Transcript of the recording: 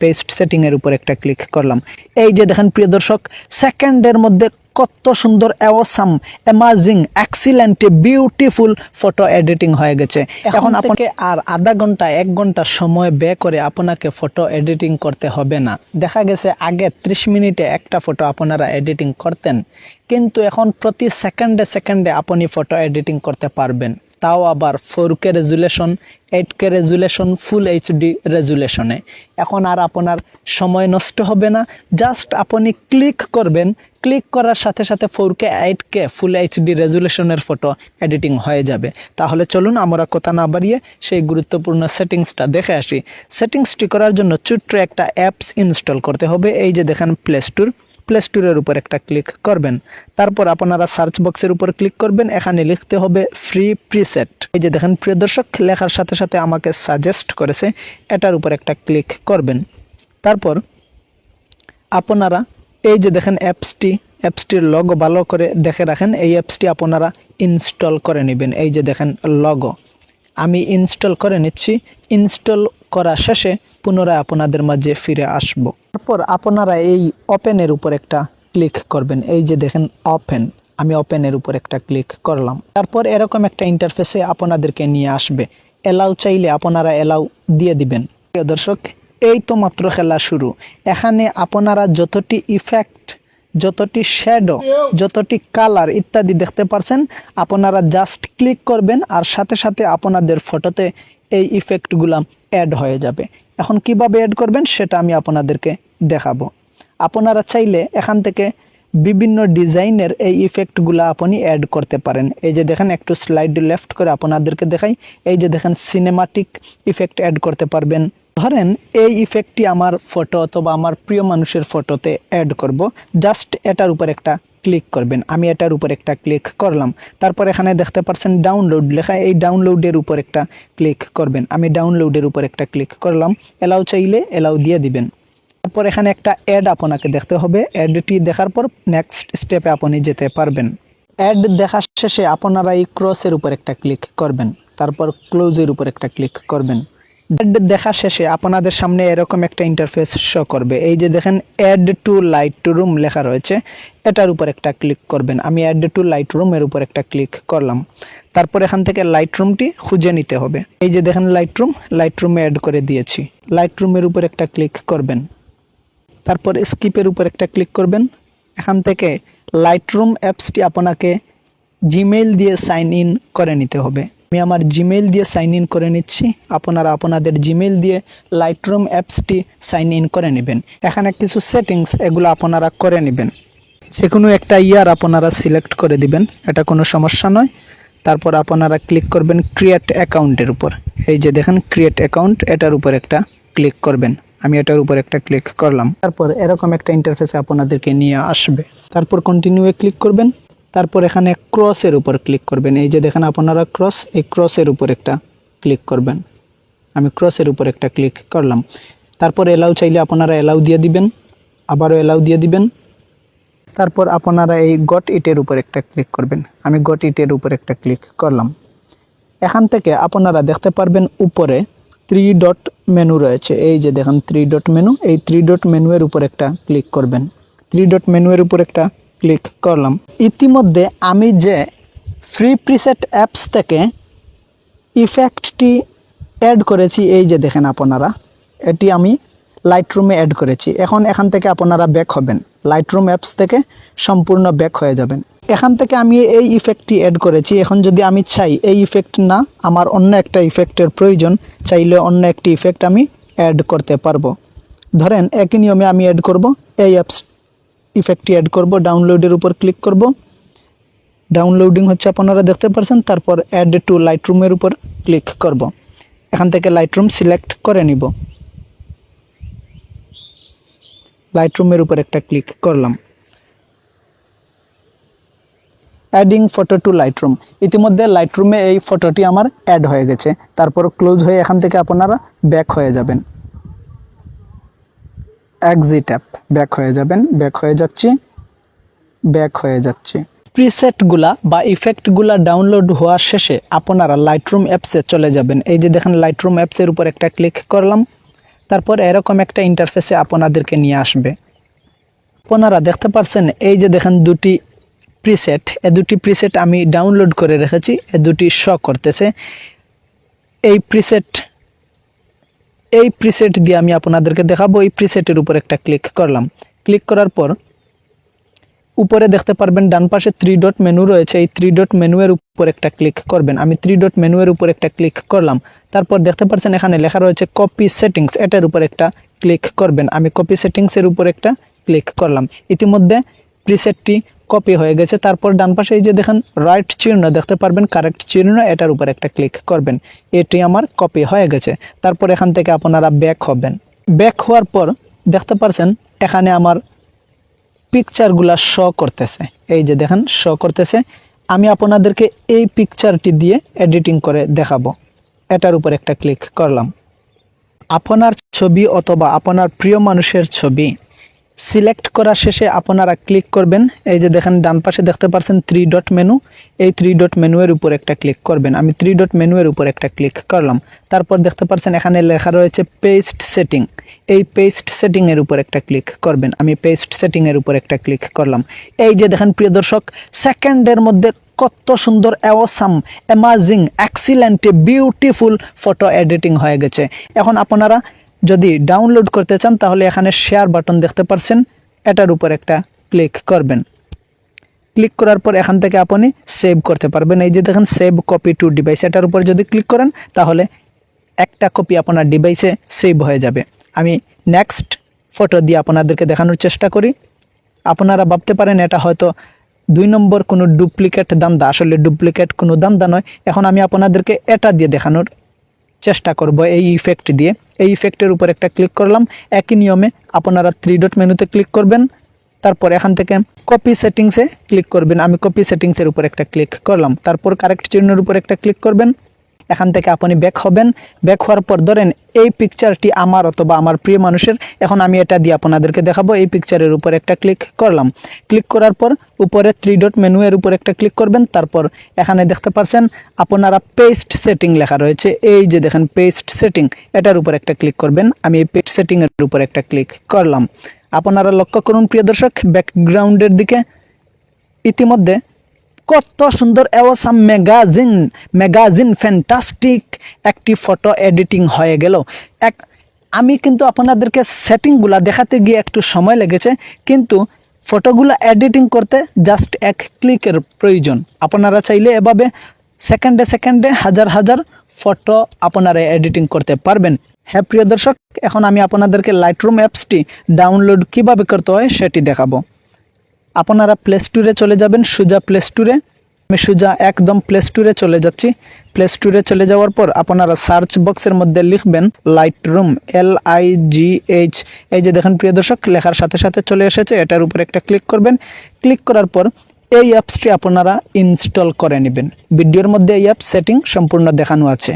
Paste সেটিংয়ের উপর একটা ক্লিক করলাম। এই যে দেখেন প্রিয় দর্শক সেকেন্ডের মধ্যে কত সুন্দর awesome amazing excellent beautiful photo editing হয়ে গেছে। এখন আপনাকে আর আধা ঘণ্টা এক ঘণ্টা সময় ব্যয় করে আপনাকে ফটো এডিটিং করতে হবে না। দেখা গেছে আগে 30 মিনিটে একটা ফটো আপনারা এডিটিং করতেন কিন্তু এখন প্রতি সেকেন্ডে সেকেন্ডে আপনি ফটো এডিটিং করতে পারবেন। তাও আবার four K resolution eight K resolution, full HD রেজুলেশনে। এখন আর আপনার সময় নষ্ট হবে না। জাস্ট আপনি ক্লিক করবেন। ক্লিক করার সাথে সাথে four K eight K full HD রেজুলেশনের photo editing হয়ে যাবে। তাহলে চলুন আমরা কথা না বাড়িয়ে সেই গুরুত্বপূর্ণ সেটিংসটা দেখে আসি। সেটিংসটি করার জন্য ছোট্ট একটা অ্যাপস ইনস্টল করতে হবে। এই যে দেখেন প্লে স্টোর প্লে স্টোরের উপর একটা ক্লিক করবেন। তারপর আপনারা সার্চ বক্সের উপর ক্লিক করবেন। এখানে লিখতে হবে ফ্রি প্রিসেট এই যে দেখেন, প্রিয় দর্শক, লেখার সাথে সাথে আমাকে সাজেস্ট করেছে, এটার উপর একটা ক্লিক করবেন। তারপর আপনারা এই যে দেখেন অ্যাপসটি অ্যাপসটির লগো ভালো করে দেখে রাখেন। এই অ্যাপসটি আপনারা ইনস্টল করে নেবেন। এই যে দেখেন লগো আমি ইনস্টল করে নিচ্ছি। ইনস্টল করা শেষে পুনরায় আপনাদের মাঝে ফিরে আসব। তারপর আপনারা এই ওপেনের উপর একটা ক্লিক করবেন। এই যে দেখেন, ওপেন। আমি ওপেনের উপর একটা ক্লিক করলাম। তারপর এরকম একটা ইন্টারফেসে আপনাদেরকে নিয়ে আসবে। এলাউ চাইলে আপনারা এলাউ দিয়ে দিবেন। প্রিয় দর্শক, এই তো মাত্র খেলা শুরু। এখানে আপনারা যতটি ইফেক্ট যতটি শ্যাডো যতটি কালার ইত্যাদি দেখতে পারছেন, আপনারা জাস্ট ক্লিক করবেন আর সাথে সাথে আপনাদের ফটোতে এই ইফেক্টগুলো অ্যাড হয়ে যাবে। এখন কীভাবে অ্যাড করবেন সেটা আমি আপনাদেরকে দেখাবো। আপনারা চাইলে এখান থেকে বিভিন্ন ডিজাইনের এই ইফেক্টগুলো আপনি অ্যাড করতে পারেন। এই যে দেখেন, একটু স্লাইড লেফট করে আপনাদেরকে দেখাই। এই যে দেখেন সিনেমাটিক ইফেক্ট অ্যাড করতে পারবেন। ধরেন, এই ইফেক্টটি আমার ফটো অথবা আমার প্রিয় মানুষের ফটোতে অ্যাড করব। জাস্ট এটার উপর একটা ক্লিক করবেন। আমি এটার উপর একটা ক্লিক করলাম। তারপর এখানে দেখতে পাচ্ছেন ডাউনলোড লেখা। এই ডাউনলোডের উপর একটা ক্লিক করবেন। আমি ডাউনলোডের উপর একটা ক্লিক করলাম। এলাও চাইলে এলাও দিয়ে দিবেন। তারপর এখানে একটা অ্যাড আপনাকে দেখতে হবে। অ্যাডটি দেখার পর নেক্সট স্টেপে আপনি যেতে পারবেন। অ্যাড দেখা শেষে আপনারা এই ক্রসের উপর একটা ক্লিক করবেন। তারপর ক্লোজের উপর একটা ক্লিক করবেন। দেখা শেষে আপনাদের সামনে এরকম একটা ইন্টারফেস শো করবে। এই যে দেখেন add to light to room লেখা রয়েছে। এটার উপর একটা ক্লিক করবেন। আমি অ্যাড টু লাইট রুমের উপর একটা ক্লিক করলাম। তারপর এখান থেকে লাইট রুমটি খুঁজে নিতে হবে। এই যে দেখেন লাইট রুম লাইট রুমে অ্যাড করে দিয়েছি। লাইট রুমের উপর একটা ক্লিক করবেন। তারপর স্কিপের উপর একটা ক্লিক করবেন। এখান থেকে লাইট রুম অ্যাপসটি আপনাকে জিমেইল দিয়ে সাইন ইন করে নিতে হবে। আমি আমার জিমেইল দিয়ে সাইন ইন করে নিচ্ছি। আপনারা আপনাদের জিমেইল দিয়ে লাইটরুম অ্যাপসটি সাইন ইন করে নেবেন। এখানে কিছু সেটিংস এগুলো আপনারা করে নেবেন। যে কোনো একটা ইয়ার আপনারা সিলেক্ট করে দিবেন, এটা কোনো সমস্যা নয়। তারপর আপনারা ক্লিক করবেন ক্রিয়েট অ্যাকাউন্টের উপর। এই যে দেখেন ক্রিয়েট অ্যাকাউন্ট এটার উপর একটা ক্লিক করবেন। আমি এটার উপর একটা ক্লিক করলাম। তারপর এরকম একটা ইন্টারফেসে আপনাদেরকে নিয়ে আসবে। তারপর কন্টিনিউয়ে ক্লিক করবেন। তারপর এখানে ক্রসের উপর ক্লিক করবেন। এই যে দেখেন আপনারা ক্রস, এই ক্রসের উপর একটা ক্লিক করবেন। আমি ক্রসের উপর একটা ক্লিক করলাম। তারপর এলাউ চাইলে আপনারা এলাউ দিয়ে দিবেন, আবারও এলাউ দিয়ে দিবেন। তারপর আপনারা এই গট ইটের উপর একটা ক্লিক করবেন। আমি গট ইটের উপর একটা ক্লিক করলাম। এখান থেকে আপনারা দেখতে পারবেন উপরে থ্রি ডট মেনু রয়েছে। এই যে দেখেন থ্রি ডট মেনু এই থ্রি ডট মেনুয়ের উপর একটা ক্লিক করবেন। থ্রি ডট মেনুয়ের উপর একটা ক্লিক করলাম। ইতিমধ্যে আমি যে ফ্রি প্রিসেট অ্যাপস থেকে ইফেক্টটি অ্যাড করেছি, এই যে দেখেন আপনারা, এটি আমি লাইটরুমে অ্যাড করেছি। এখন এখান থেকে আপনারা ব্যাক হবেন। লাইটরুম অ্যাপস থেকে সম্পূর্ণ ব্যাক হয়ে যাবেন। এখান থেকে আমি এই ইফেক্টটি অ্যাড করেছি। এখন যদি আমি চাই, এই ইফেক্ট না, আমার অন্য একটা ইফেক্টের প্রয়োজন, চাইলে অন্য একটি ইফেক্ট আমি অ্যাড করতে পারব। ধরেন, একই নিয়মে আমি অ্যাড করব, এই অ্যাপস ইফেক্টটি অ্যাড করব ডাউনলোডের উপর ক্লিক করব। ডাউনলোডিং হচ্ছে আপনারা দেখতে পাচ্ছেন তারপর অ্যাড টু লাইটরুমের উপর ক্লিক করব। এখান থেকে লাইটরুম সিলেক্ট করে নিব। লাইটরুমের উপর একটা ক্লিক করলাম। অ্যাডিং ফটো টু লাইটরুম ইতিমধ্যে লাইটরুমে এই ফটোটি আমার অ্যাড হয়ে গেছে। তারপর ক্লোজ হয়ে এখান থেকে আপনারা ব্যাক হয়ে যাবেন। এক্সিট অ্যাপ ব্যাক হয়ে যাবেন। ব্যাক হয়ে যাচ্ছি। ব্যাক হয়ে যাচ্ছি। প্রিসেটগুলা বা ইফেক্টগুলা ডাউনলোড হওয়ার শেষে আপনারা লাইটরুম অ্যাপসে চলে যাবেন। এই যে দেখেন লাইটরুম অ্যাপসের উপর একটা ক্লিক করলাম। তারপর এরকম একটা ইন্টারফেসে আপনাদেরকে নিয়ে আসবে। আপনারা দেখতে পারছেন, এই যে দেখেন দুটি প্রিসেট এ দুটি প্রিসেট আমি ডাউনলোড করে রেখেছি, এ দুটি শ করতেছে। এই প্রিসেট এই প্রিসেট দিয়ে আমি আপনাদেরকে দেখাবো। এই প্রিসেটের উপর একটা ক্লিক করলাম। ক্লিক করার পর উপরে দেখতে পারবেন, ডান পাশে থ্রি ডট মেনু রয়েছে। এই থ্রি ডট মেনুয়ের উপর একটা ক্লিক করবেন। আমি থ্রি ডট মেনুয়ের উপর একটা ক্লিক করলাম। তারপর দেখতে পাচ্ছেন এখানে লেখা রয়েছে কপি সেটিংস এটার উপর একটা ক্লিক করবেন। আমি কপি সেটিংসের উপর একটা ক্লিক করলাম। ইতিমধ্যে প্রিসেটটি কপি হয়ে গেছে। তারপর ডান পাশে এই যে দেখেন রাইট চিহ্ন দেখতে পারবেন কারেক্ট চিহ্ন, এটার উপর একটা ক্লিক করবেন। এটি আমার কপি হয়ে গেছে। তারপর এখান থেকে আপনারা ব্যাক হবেন। ব্যাক হওয়ার পর দেখতে পারছেন, এখানে আমার পিকচারগুলা শো করতেছে। এই যে দেখেন শো করতেছে। আমি আপনাদেরকে এই পিকচারটি দিয়ে এডিটিং করে দেখাবো। এটার উপর একটা ক্লিক করলাম। আপনার ছবি অথবা আপনার প্রিয় মানুষের ছবি সিলেক্ট করা শেষে আপনারা ক্লিক করবেন। এই যে দেখেন, ডান পাশে দেখতে পাচ্ছেন থ্রি ডট মেনু এই থ্রি ডট মেনুয়ের উপর একটা ক্লিক করবেন। আমি থ্রি ডট মেনুয়ের উপর একটা ক্লিক করলাম। তারপর দেখতে পাচ্ছেন, এখানে লেখা রয়েছে পেস্ট সেটিং এই পেস্ট সেটিংয়ের উপর একটা ক্লিক করবেন। আমি পেস্ট সেটিংয়ের উপর একটা ক্লিক করলাম। এই যে দেখেন, প্রিয় দর্শক সেকেন্ডের মধ্যে কত সুন্দর awesome amazing excellent beautiful photo editing হয়ে গেছে। এখন আপনারা যদি ডাউনলোড করতে চান, তাহলে এখানে শেয়ার বাটন দেখতে পারছেন। এটার উপর একটা ক্লিক করবেন। ক্লিক করার পর এখান থেকে আপনি সেভ করতে পারবেন। এই যে দেখেন সেভ কপি টু ডিভাইস এটার উপর যদি ক্লিক করেন, তাহলে একটা কপি আপনার ডিভাইসে সেভ হয়ে যাবে। আমি নেক্সট ফটো দিয়ে আপনাদেরকে দেখানোর চেষ্টা করি। আপনারা ভাবতে পারেন, এটা হয়তো দুই নম্বর কোনো ডুপ্লিকেট দান্দা। আসলে ডুপ্লিকেট কোনো দান্দা নয়। এখন আমি আপনাদেরকে এটা দিয়ে দেখানোর চেষ্টা করব এই ইফেক্ট দিয়ে। এই ইফেক্টের উপর একটা ক্লিক করলাম। একই নিয়মে আপনারা থ্রি ডট মেনুতে ক্লিক করবেন। তারপর এখান থেকে কপি সেটিংসে ক্লিক করবেন। আমি কপি সেটিংসের উপর একটা ক্লিক করলাম। তারপর কারেক্ট চিহ্নের উপর একটা ক্লিক করবেন। এখান থেকে আপনি ব্যাক হবেন। ব্যাক হওয়ার পর ধরেন এই পিকচারটি আমার অথবা আমার প্রিয় মানুষের। এখন আমি এটা দিয়ে আপনাদেরকে দেখাবো। এই পিকচারের উপর একটা ক্লিক করলাম। ক্লিক করার পর উপরে থ্রি ডট মেনু এর উপর একটা ক্লিক করবেন। তারপর এখানে দেখতে পাচ্ছেন আপনারা পেস্ট সেটিং লেখা রয়েছে। এই যে দেখেন পেস্ট সেটিং এটার উপর একটা ক্লিক করবেন। আমি এই পেস্ট সেটিং এর উপর একটা ক্লিক করলাম। আপনারা লক্ষ্য করুন, প্রিয় দর্শক ব্যাকগ্রাউন্ডের দিকে। ইতিমধ্যে কত সুন্দর অ্যাওয়াসাম ম্যাগাজিন ম্যাগাজিন ফ্যান্টাস্টিক একটি ফটো এডিটিং হয়ে গেল। এক, আমি কিন্তু আপনাদেরকে সেটিংগুলা দেখাতে গিয়ে একটু সময় লেগেছে, কিন্তু ফটোগুলো এডিটিং করতে জাস্ট এক ক্লিকের প্রয়োজন। আপনারা চাইলে এভাবে সেকেন্ডে সেকেন্ডে হাজার হাজার ফটো আপনারা এডিটিং করতে পারবেন। হ্যাঁ প্রিয় দর্শক, এখন আমি আপনাদেরকে লাইটরুম অ্যাপসটি ডাউনলোড কীভাবে করতে হয় সেটি দেখাবো। আপনারা প্লে স্টোরে চলে যাবেন, সুজা প্লে স্টোরে আমি সুজা একদম প্লে স্টোরে চলে যাচ্ছি। প্লে স্টোরে চলে যাওয়ার পর আপনারা সার্চ বক্সের মধ্যে লিখবেন light room L I G H এই যে দেখেন প্রিয় দর্শক, লেখার সাথে সাথে চলে এসেছে। এটার উপর একটা ক্লিক করবেন। ক্লিক করার পর এই অ্যাপসটি আপনারা ইনস্টল করে নেবেন। ভিডিওর মধ্যে এই অ্যাপ সেটিং সম্পূর্ণ দেখানো আছে।